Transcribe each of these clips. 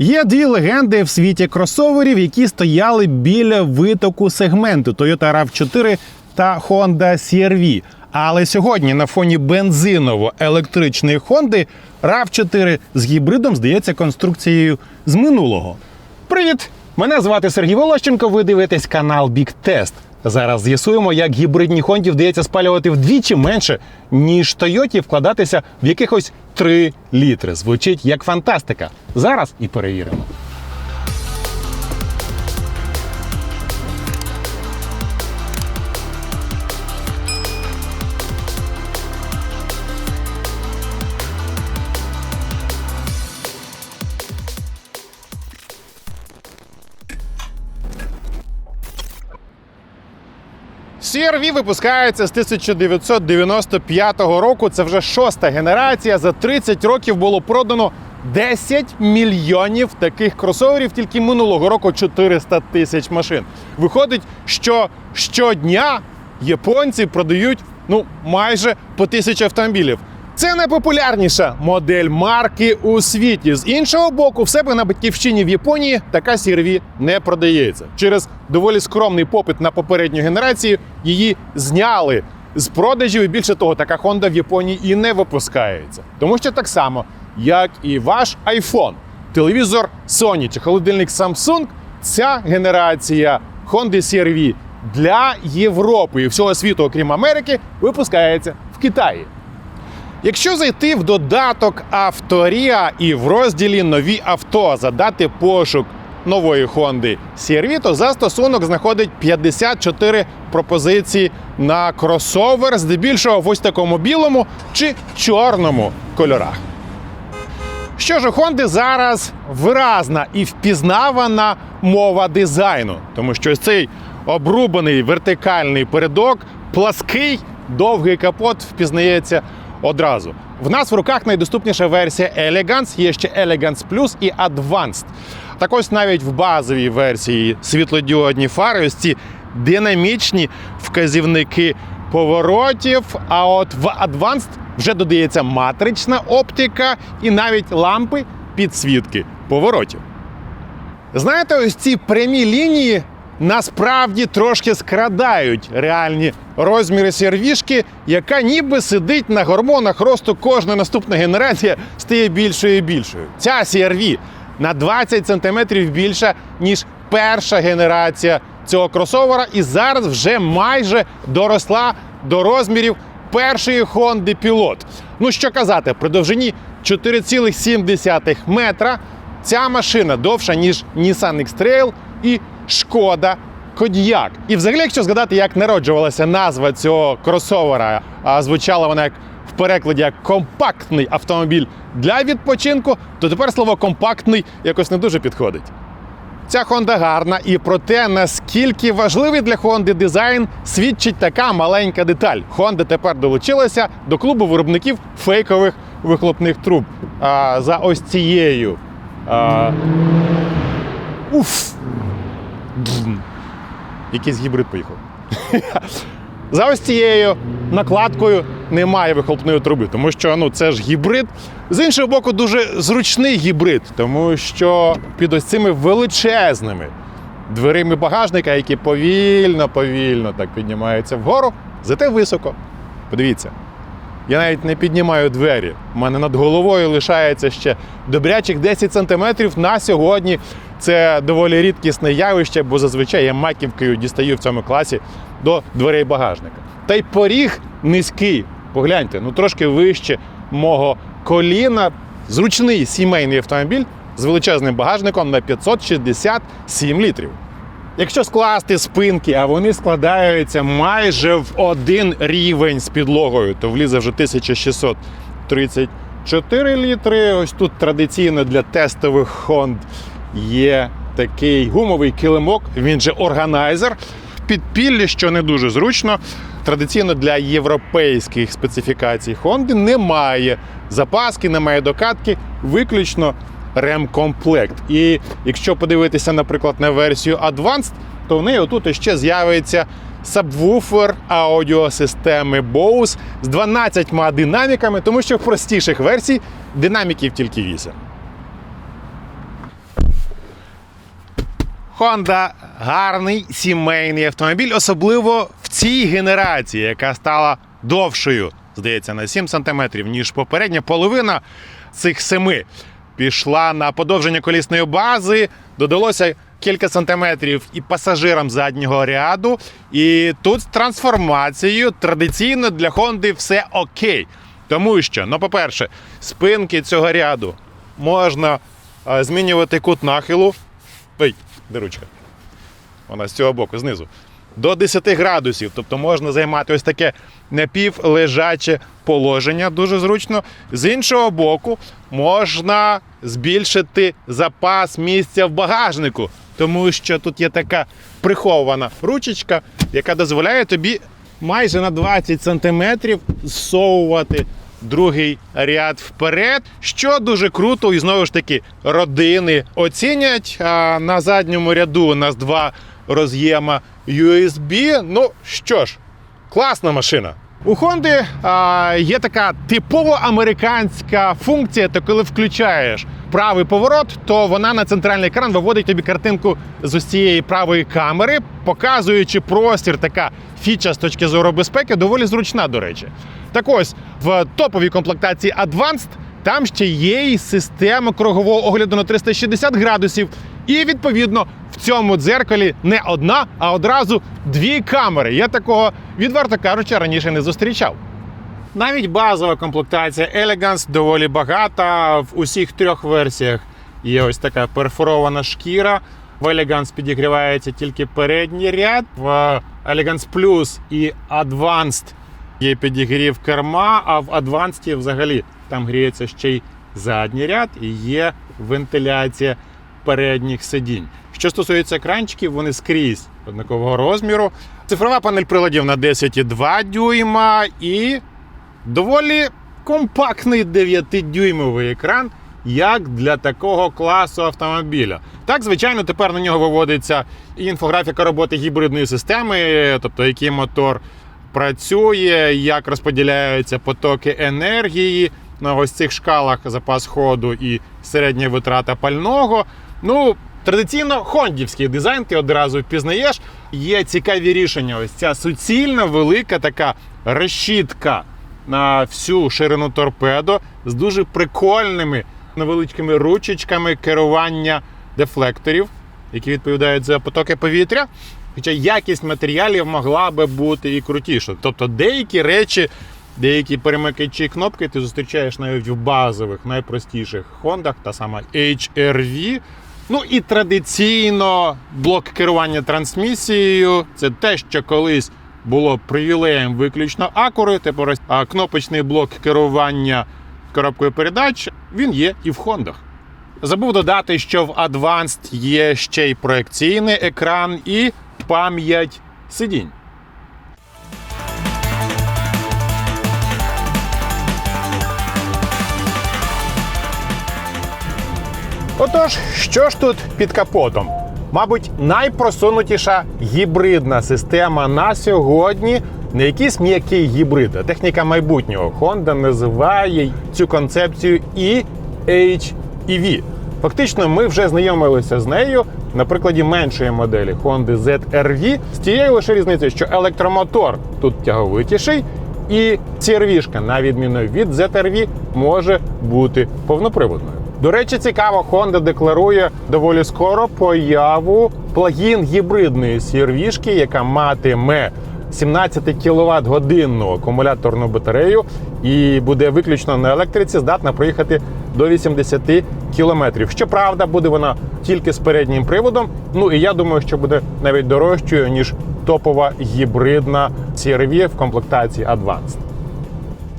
Є дві легенди в світі кросоверів, які стояли біля витоку сегменту Toyota RAV4 та Honda CR-V. Але сьогодні на фоні бензиново-електричної Honda RAV4 з гібридом здається конструкцією з минулого. Привіт! Мене звати Сергій Волощенко. Ви дивитесь канал Big Test. Зараз з'ясуємо, як гібридній Хонді вдається спалювати вдвічі менше, ніж Тойоті вкладатися в якихось 3 літри. Звучить як фантастика. Зараз і перевіримо. CR-V випускається з 1995 року. Це вже шоста генерація. За 30 років було продано 10 мільйонів таких кросоверів. Тільки минулого року 400 тисяч машин. Виходить, що щодня японці продають ну майже по тисячі автомобілів. Це найпопулярніша модель марки у світі. З іншого боку, в себе на батьківщині в Японії така CR-V не продається. Через доволі скромний попит на попередню генерацію її зняли з продажів. І більше того, така Honda в Японії і не випускається. Тому що так само, як і ваш iPhone, телевізор Sony чи холодильник Samsung, ця генерація Honda CR-V для Європи і всього світу, окрім Америки, випускається в Китаї. Якщо зайти в додаток Авторія і в розділі Нові авто задати пошук нової Honda CR-V, то застосунок знаходить 54 пропозиції на кросовер, здебільшого в ось такому білому чи чорному кольорах. Що ж, у Honda зараз виразна і впізнавана мова дизайну, тому що цей обрубаний вертикальний передок, плаский, довгий капот впізнається одразу. В нас в руках найдоступніша версія Elegance, є ще Elegance Plus і Advanced. Так ось навіть в базовій версії світлодіодні фари, ось ці динамічні вказівники поворотів. А от в Advanced вже додається матрична оптика і навіть лампи підсвітки поворотів. Знаєте, ось ці прямі лінії насправді трошки скрадають реальні розміри сервішки, яка ніби сидить на гормонах росту кожна наступна генерація стає більшою і більшою. Ця CR-V на 20 см більша, ніж перша генерація цього кросовера, і зараз вже майже доросла до розмірів першої Honda Pilot. Ну що казати, при довжині 4,7 метра ця машина довша, ніж Nissan X-Trail і Шкода Кодіяк. І взагалі, якщо згадати, як народжувалася назва цього кросовера, а звучала вона як в перекладі як компактний автомобіль для відпочинку, то тепер слово компактний якось не дуже підходить. Ця Honda гарна, і про те, наскільки важливий для Honda дизайн, свідчить така маленька деталь. Honda тепер долучилася до клубу виробників фейкових вихлопних труб. А, за ось цією. А, уф! Бзм. Якийсь гібрид поїхав. За ось цією накладкою немає вихлопної труби, тому що ну, це ж гібрид. З іншого боку, дуже зручний гібрид, тому що під ось цими величезними дверима багажника, які повільно, повільно так піднімаються вгору, зате високо. Подивіться. Я навіть не піднімаю двері. У мене над головою лишається ще добрячих 10 сантиметрів на сьогодні. Це доволі рідкісне явище, бо зазвичай я маківкою дістаю в цьому класі до дверей багажника. Та й поріг низький. Погляньте, ну трошки вище мого коліна. Зручний сімейний автомобіль з величезним багажником на 567 літрів. Якщо скласти спинки, а вони складаються майже в один рівень з підлогою, то влізе вже 1634 літри. Ось тут традиційно для тестових Хонд є такий гумовий килимок, він же органайзер. Підпіллі, що не дуже зручно. Традиційно для європейських специфікацій Honda немає запаски, немає докатки, виключно ремкомплект. І якщо подивитися, наприклад, на версію Advanced, то в неї отут ще з'явиться сабвуфер аудіосистеми Bose з 12 динаміками, тому що в простіших версій динаміків тільки 8. Honda гарний сімейний автомобіль, особливо в цій генерації, яка стала довшою, здається, на 7 см, ніж попередня половина цих семи пішла на подовження колісної бази. Додалося кілька сантиметрів і пасажирам заднього ряду. І тут з трансформацією традиційно для Honda все окей. Тому що, ну, по-перше, спинки цього ряду можна е, змінювати кут нахилу. Де ручка? Вона з цього боку, знизу. До 10 градусів. Тобто можна займати ось таке напівлежаче положення, дуже зручно. З іншого боку, можна збільшити запас місця в багажнику, тому що тут є така прихована ручечка, яка дозволяє тобі майже на 20 сантиметрів зсовувати другий ряд вперед, що дуже круто, і знову ж таки родини оцінять. А на задньому ряду у нас два роз'єма USB. Ну що ж, класна машина. У а, є така типово американська функція, то коли включаєш правий поворот, то вона на центральний екран виводить тобі картинку з ось цієї правої камери, показуючи простір. Така фіча з точки зору безпеки доволі зручна, до речі. Так ось в топовій комплектації Advanced там ще є і система кругового огляду на 360 градусів. І відповідно в цьому дзеркалі не одна, а одразу дві камери. Я такого, відверто кажучи, раніше не зустрічав. Навіть базова комплектація Elegance доволі багата. В усіх трьох версіях є ось така перфорована шкіра. В Elegance підігрівається тільки передній ряд, в Elegance Plus і Advanced є підігрів керма, а в Advanced взагалі там гріється ще й задній ряд і є вентиляція передніх сидінь. Що стосується екранчиків, вони скрізь однакового розміру. Цифрова панель приладів на 10,2 дюйма і доволі компактний 9-дюймовий екран, як для такого класу автомобіля. Так, звичайно, тепер на нього виводиться і інфографіка роботи гібридної системи, тобто який мотор працює, як розподіляються потоки енергії на ось цих шкалах запас ходу і середня витрата пального. Ну, Традиційно хондівський дизайн, ти одразу впізнаєш. Є цікаві рішення. Ось ця суцільна велика така решітка на всю ширину торпедо з дуже прикольними невеличкими ручечками керування дефлекторів, які відповідають за потоки повітря. Хоча якість матеріалів могла би бути і крутіша. Тобто деякі речі, деякі перемикачі кнопки ти зустрічаєш навіть в базових, найпростіших хондах, та сама HRV. Ну і традиційно блок керування трансмісією це те, що колись було привілеєм виключно Акури. Тепер а кнопочний блок керування коробкою передач він є і в Хондах. Забув додати, що в Advanced є ще й проекційний екран і пам'ять сидінь. Отож, що ж тут під капотом? Мабуть, найпросунутіша гібридна система на сьогодні. Не якийсь м'який гібрид, а техніка майбутнього. Honda називає цю концепцію EHEV. Фактично, ми вже знайомилися з нею на прикладі меншої моделі Honda ZR-V з тією лише різницею, що електромотор тут тяговитіший, і CR-V, на відміну від ZR-V, може бути повноприводною. До речі, цікаво, Honda декларує доволі скоро появу плагін гібридної CR-V, яка матиме 17 кВт годинну акумуляторну батарею і буде виключно на електриці, здатна проїхати до 80 км. Щоправда, буде вона тільки з переднім приводом. Ну і я думаю, що буде навіть дорожчою ніж топова гібридна CR-V в комплектації Advanced.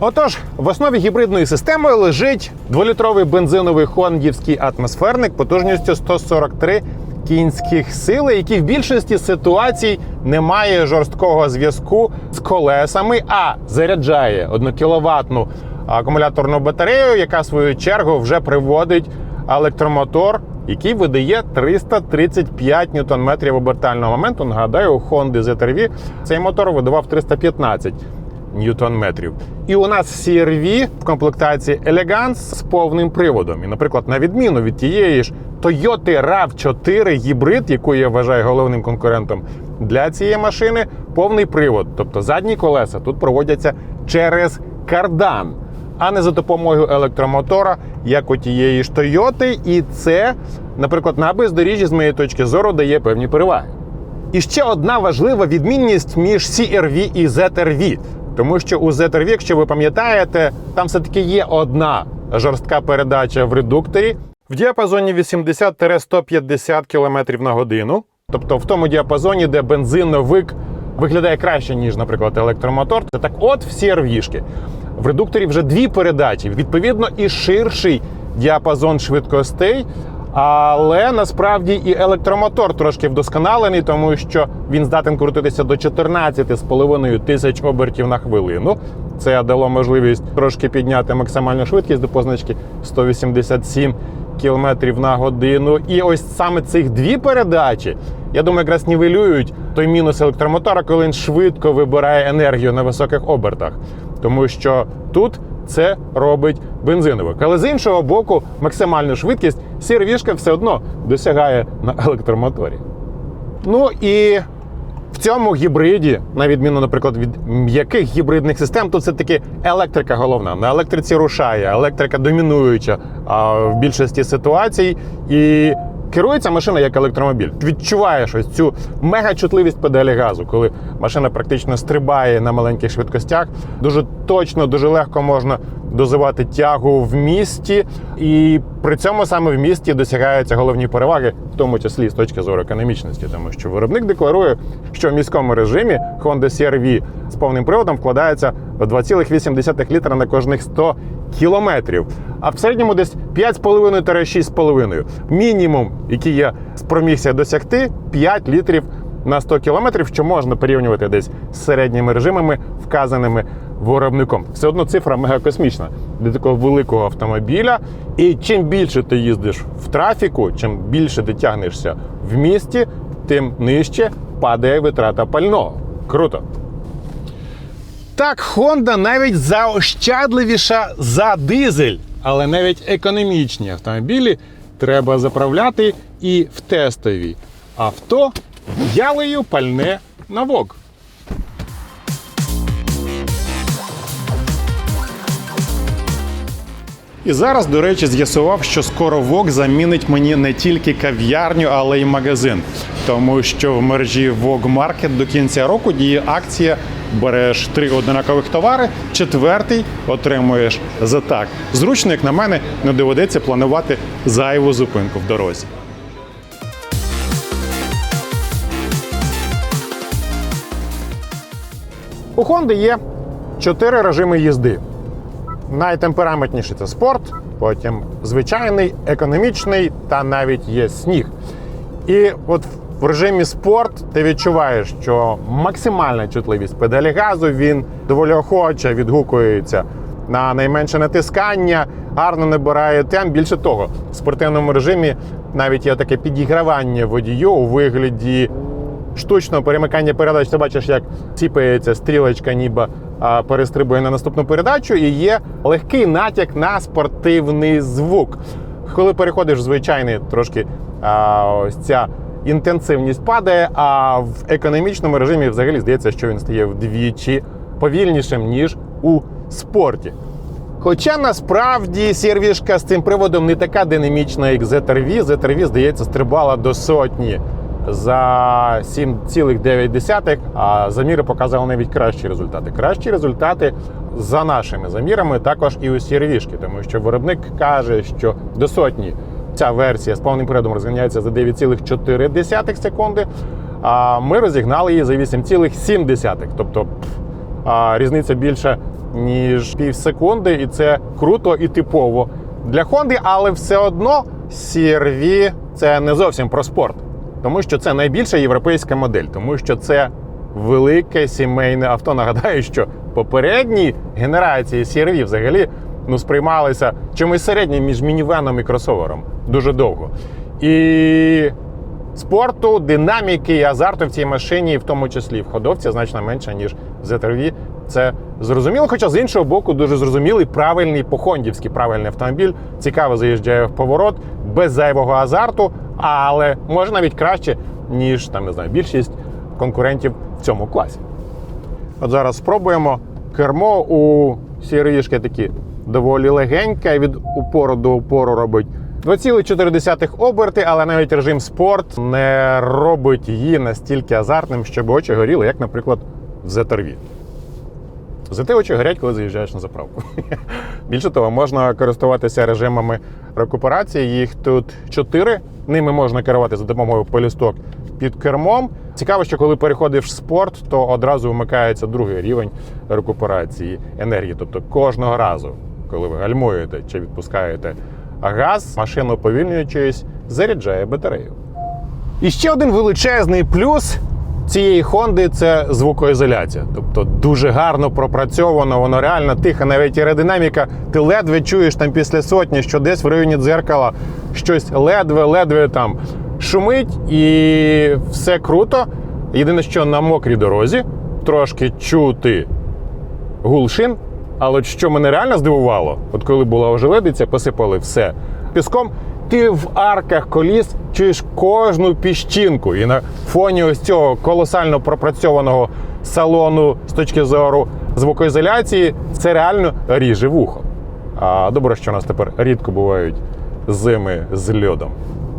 Отож, в основі гібридної системи лежить дволітровий бензиновий хондівський атмосферник потужністю 143 кінських сили, який в більшості ситуацій не має жорсткого зв'язку з колесами, а заряджає 1 кіловатну акумуляторну батарею, яка в свою чергу вже приводить електромотор, який видає 335 ньютон-метрів обертального моменту. Нагадаю, у Honda ZR-V цей мотор видавав 315. Ньютон-метрів. І у нас CR-V в комплектації Elegance з повним приводом. І, наприклад, на відміну від тієї ж Toyota RAV4 гібрид, яку я вважаю головним конкурентом для цієї машини, повний привод. Тобто задні колеса тут проводяться через кардан, а не за допомогою електромотора, як у тієї ж Toyota. І це, наприклад, на бездоріжжі, з моєї точки зору, дає певні переваги. І ще одна важлива відмінність між CR-V і ZR-V. Тому що у ZR-V, якщо ви пам'ятаєте, там все-таки є одна жорстка передача в редукторі в діапазоні 80-150 км на годину. Тобто в тому діапазоні, де бензиновик виглядає краще, ніж, наприклад, електромотор. Це так от в CR-V-шки. В редукторі вже дві передачі, відповідно, і ширший діапазон швидкостей. Але насправді і електромотор трошки вдосконалений, тому що він здатен крутитися до 14,5 тисяч обертів на хвилину. Це дало можливість трошки підняти максимальну швидкість до позначки 187 км на годину. І ось саме цих дві передачі, я думаю, якраз нівелюють той мінус електромотора, коли він швидко вибирає енергію на високих обертах. Тому що тут це робить бензиновик. Але з іншого боку, максимальну швидкість сірвішка все одно досягає на електромоторі. Ну і в цьому гібриді, на відміну, наприклад, від м'яких гібридних систем, тут все-таки електрика головна. На електриці рушає, електрика домінуюча а, в більшості ситуацій. І керується машина як електромобіль. Відчуваєш ось цю мегачутливість педалі газу, коли машина практично стрибає на маленьких швидкостях. Дуже точно, дуже легко можна дозивати тягу в місті, і при цьому саме в місті досягаються головні переваги, в тому числі з точки зору економічності, тому що виробник декларує, що в міському режимі Honda CR-V з повним приводом вкладається 2,8 літра на кожних 100 кілометрів. А в середньому десь 5,5-6,5. Мінімум, який я спромігся досягти, 5 літрів на 100 кілометрів, що можна порівнювати десь з середніми режимами, вказаними виробником. Все одно цифра мегакосмічна для такого великого автомобіля. І чим більше ти їздиш в трафіку, чим більше ти тягнешся в місті, тим нижче падає витрата пального. Круто. Так, Honda навіть заощадливіша за дизель, але навіть економічні автомобілі треба заправляти і в тестові авто ялею пальне на ВОК. І зараз, до речі, з'ясував, що скоро ВОК замінить мені не тільки кав'ярню, але й магазин. Тому що в мережі ВОК Маркет до кінця року діє акція. Береш три однакових товари, четвертий отримуєш за так. Зручно, як на мене, не доведеться планувати зайву зупинку в дорозі. У Honda є чотири режими їзди. Найтемпераментніший це спорт, потім звичайний, економічний та навіть є сніг. І от в режимі спорт ти відчуваєш, що максимальна чутливість педалі газу він доволі охоче відгукується на найменше натискання, гарно набирає темп. Більше того, в спортивному режимі навіть є таке підігравання водію у вигляді штучного перемикання передач. Ти бачиш, як ціпається стрілочка, ніби перестрибує на наступну передачу, і є легкий натяк на спортивний звук. Коли переходиш звичайний трошки а, ось ця інтенсивність падає, а в економічному режимі взагалі здається, що він стає вдвічі повільнішим, ніж у спорті. Хоча насправді сервішка з цим приводом не така динамічна, як ZR-V. ZR-V, здається, стрибала до сотні за 7,9, а заміри показали навіть кращі результати. Кращі результати за нашими замірами також і у CR-V, тому що виробник каже, що до сотні ця версія з повним приводом розганяється за 9,4 секунди, а ми розігнали її за 8,7. Тобто різниця більша ніж пів секунди, і це круто і типово для Honda, але все одно CR-V – це не зовсім про спорт, тому що це найбільша європейська модель, тому що це велике сімейне авто. Нагадаю, що попередні генерації CR-V взагалі ну, сприймалися чимось середнім між мінівеном і кросовером дуже довго. І спорту, динаміки і азарту в цій машині, в тому числі в ходовці, значно менше, ніж в ZR-V. Це зрозуміло. Хоча з іншого боку, дуже зрозумілий правильний по-хондівськи правильний автомобіль. Цікаво заїжджає в поворот без зайвого азарту, але може навіть краще, ніж там не знаю, більшість конкурентів в цьому класі. От зараз спробуємо. Кермо у сіришки такі доволі легеньке, від упору до упору робить 2,4 оберти, але навіть режим спорт не робить її настільки азартним, щоб очі горіли, як, наприклад, в ZR-V. Зате очі горять, коли заїжджаєш на заправку. Більше того, можна користуватися режимами рекуперації. Їх тут чотири. Ними можна керувати за допомогою полісток під кермом. Цікаво, що коли переходиш в спорт, то одразу вмикається другий рівень рекуперації енергії. Тобто кожного разу, коли ви гальмуєте чи відпускаєте газ, машину повільнюючись, заряджає батарею. І ще один величезний плюс цієї Хонди це звукоізоляція. Тобто дуже гарно пропрацьовано, воно реально тихо, навіть аеродинаміка. Ти ледве чуєш там після сотні, що десь в районі дзеркала щось ледве-ледве там шумить, і все круто. Єдине, що на мокрій дорозі трошки чути гул шин. Але що мене реально здивувало, от коли була ожеледиця, посипали все піском. Ти в арках коліс чуєш кожну піщинку, і на фоні ось цього колосально пропрацьованого салону з точки зору звукоізоляції це реально ріже вухо. А добре, що у нас тепер рідко бувають зими з льодом.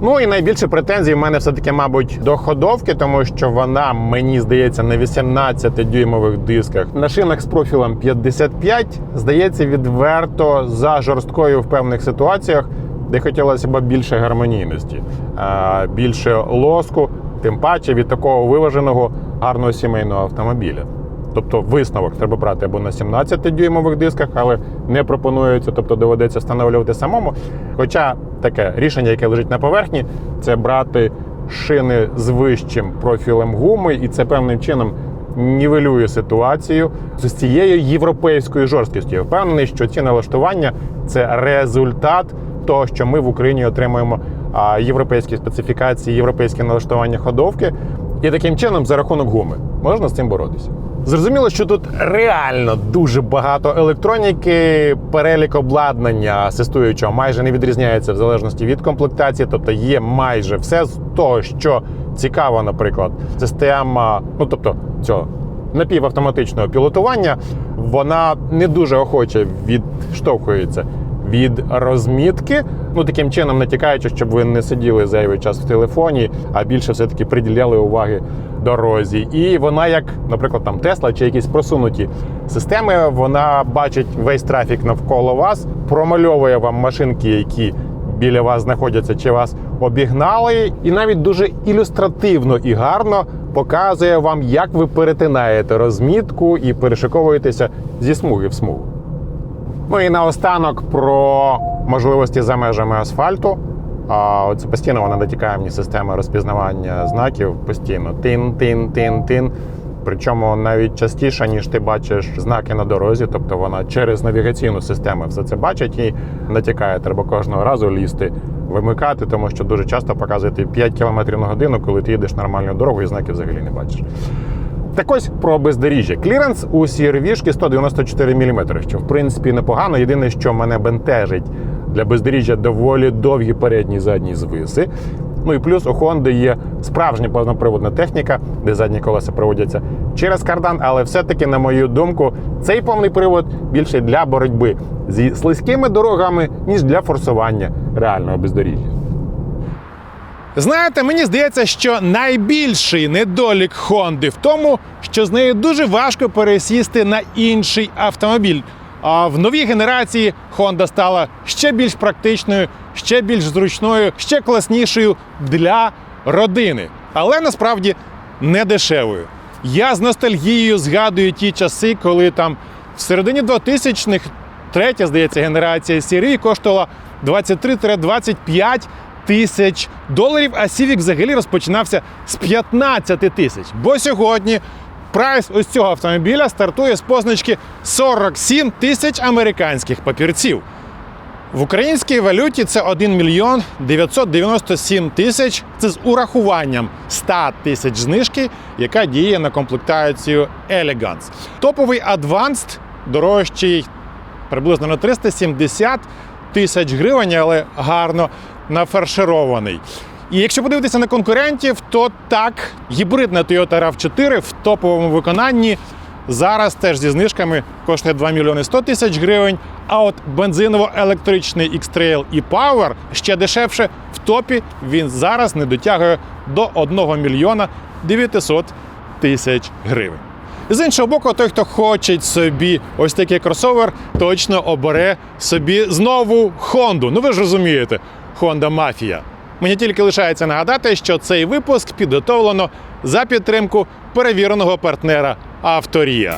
Ну і найбільше претензій в мене все-таки, мабуть, до ходовки, тому що вона, мені здається, на 18-дюймових дисках на шинах з профілем 55, здається, відверто за жорсткою в певних ситуаціях, де хотілося б більше гармонійності, більше лоску, тим паче від такого виваженого гарного сімейного автомобіля. Тобто висновок треба брати або на 17-дюймових дисках, але не пропонується, тобто доведеться встановлювати самому. Хоча таке рішення, яке лежить на поверхні, це брати шини з вищим профілем гуми, і це певним чином нівелює ситуацію з цією європейською жорсткістю. Я впевнений, що ці налаштування це результат того, що ми в Україні отримуємо європейські специфікації, європейське налаштування ходовки, і таким чином за рахунок гуми можна з цим боротися. Зрозуміло, що тут реально дуже багато електроніки, перелік обладнання асистуючого майже не відрізняється в залежності від комплектації, тобто є майже все з того, що цікаво, наприклад, система, ну тобто цього напівавтоматичного пілотування, вона не дуже охоче відштовхується від розмітки. Ну таким чином, натякаючи, щоб ви не сиділи зайвий час в телефоні, а більше все-таки приділяли уваги дорозі. І вона, як, наприклад, там Тесла чи якісь просунуті системи, вона бачить весь трафік навколо вас, промальовує вам машинки, які біля вас знаходяться чи вас обігнали, і навіть дуже ілюстративно і гарно показує вам, як ви перетинаєте розмітку і перешиковуєтеся зі смуги в смугу. Ну і наостанок про можливості за межами асфальту. А це постійно вона дотікає мені система розпізнавання знаків постійно. Тин, тин, тин, тин. Причому навіть частіше, ніж ти бачиш знаки на дорозі, тобто вона через навігаційну систему все це бачить і натякає. Треба кожного разу лізти, вимикати, тому що дуже часто показує тобі 5 км на годину, коли ти їдеш нормальною дорогою і знаків взагалі не бачиш. Так ось про бездоріжжя. Кліренс у CR-V 194 мм, що в принципі непогано. Єдине, що мене бентежить для бездоріжжя доволі довгі передні і задні звиси. Ну і плюс у Honda є справжня повноприводна техніка, де задні колеса проводяться через кардан, але все-таки, на мою думку, цей повний привод більше для боротьби зі слизькими дорогами, ніж для форсування реального бездоріжжя. Знаєте, мені здається, що найбільший недолік Хонди в тому, що з нею дуже важко пересісти на інший автомобіль. А в новій генерації Honda стала ще більш практичною, ще більш зручною, ще класнішою для родини, але насправді не дешевою. Я з ностальгією згадую ті часи, коли там в середині 2000-х третя, здається, генерація серії коштувала 23-25 тисяч доларів, а Civic взагалі розпочинався з 15 тисяч. Бо сьогодні прайс ось цього автомобіля стартує з позначки 47 тисяч американських папірців. В українській валюті це 1 мільйон 997 тисяч. Це з урахуванням 100 тисяч знижки, яка діє на комплектацію Elegance. Топовий Advanced дорожчий приблизно на 370 тисяч гривень, але гарно нафарширований. І якщо подивитися на конкурентів, то так, гібридна Toyota RAV4 в топовому виконанні зараз теж зі знижками коштує 2 мільйони 100 тисяч гривень. А от бензиново-електричний X-Trail і Power ще дешевше в топі він зараз не дотягує до 1 мільйона 900 тисяч гривень. З іншого боку, той, хто хоче собі ось такий кросовер, точно обере собі знову Хонду. Ну ви ж розумієте, Honda Mafia. Мені тільки лишається нагадати, що цей випуск підготовлено за підтримку перевіреного партнера Авторія.